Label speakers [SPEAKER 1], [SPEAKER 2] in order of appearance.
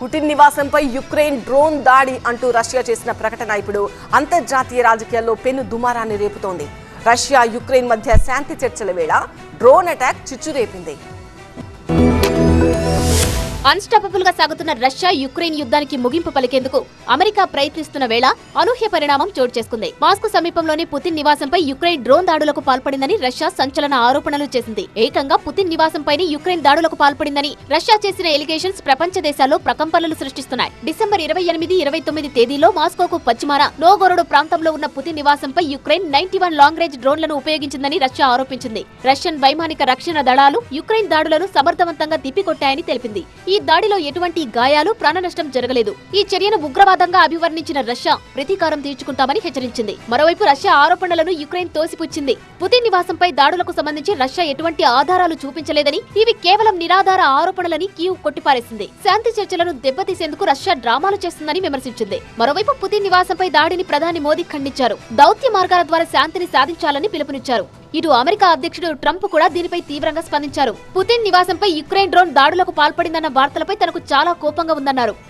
[SPEAKER 1] Putin నివాసంపై Ukraine drone దాడి అంటూ Russia చేసిన ప్రకటన ఇప్పుడు అంతర్జాతీయ రాజకీయాల్లో పెను దుమారాన్ని రేపుతోంది. రష్యా యుక్రెయిన్ మధ్య శాంతి చర్చల వేళ డ్రోన్ అటాక్ చిచ్చురేపింది.
[SPEAKER 2] అన్స్టాపబుల్గా సాగుతున్న రష్యా యుక్రెయిన్ యుద్ధానికి ముగింపు పలికేందుకు అమెరికా ప్రయత్నిస్తున్న వేళ అనూహ్య పరిణామం చోటు చేసుకుంది. మాస్కో సమీపంలోని పుతిన్ నివాసంపై యుక్రెయిన్ డ్రోన్ దాడులకు పాల్పడిందని రష్యా సంచలన ఆరోపణలు చేసింది. ఏకంగా పుతిన్ నివాసంపైనే యుక్రెయిన్ దాడులకు పాల్పడిందని రష్యా చేసిన ఎలిగేషన్స్ ప్రపంచ దేశాల్లో ప్రకంపనలు సృష్టిస్తున్నాయి. డిసెంబర్ ఇరవై ఎనిమిది ఇరవై తొమ్మిది తేదీలో మాస్కోకు పశ్చిమాన నోగోరోడు ప్రాంతంలో ఉన్న Putin నివాసంపై Ukraine ninety one long range డ్రోన్లను ఉపయోగించిందని రష్యా ఆరోపించింది. రష్యన్ వైమానిక రక్షణ దళాలు యుక్రెయిన్ దాడులను సమర్థవంతంగా తిప్పికొట్టాయని తెలిపింది. ఈ దాడిలో ఎటువంటి గాయాలు ప్రాణనష్టం జరగలేదు. ఈ చర్యను ఉగ్రవాదంగా అభివర్ణించిన రష్యా ప్రతీకారం తీర్చుకుంటామని హెచ్చరించింది. మరోవైపు రష్యా ఆరోపణలను యుక్రెయిన్ తోసిపుచ్చింది. పుతిన్ నివాసంపై దాడులకు సంబంధించి రష్యా ఎటువంటి ఆధారాలు చూపించలేదని ఇవి కేవలం నిరాధార ఆరోపణలని కీవ్ కొట్టిపారేసింది. శాంతి చర్చలను దెబ్బతీసేందుకు రష్యా డ్రామాలు చేస్తుందని విమర్శించింది. మరోవైపు పుతిన్ నివాసంపై దాడిని ప్రధాని మోదీ ఖండించారు. దౌత్య మార్గాల ద్వారా శాంతిని సాధించాలని పిలుపునిచ్చారు. ఇటు అమెరికా అధ్యక్షుడు ట్రంప్ కూడా దీనిపై తీవ్రంగా స్పందించారు. పుతిన్ నివాసంపై యుక్రెయిన్ డ్రోన్ దాడులకు పాల్పడిందన్న వార్తలపై తనకు చాలా కోపంగా ఉందన్నారు.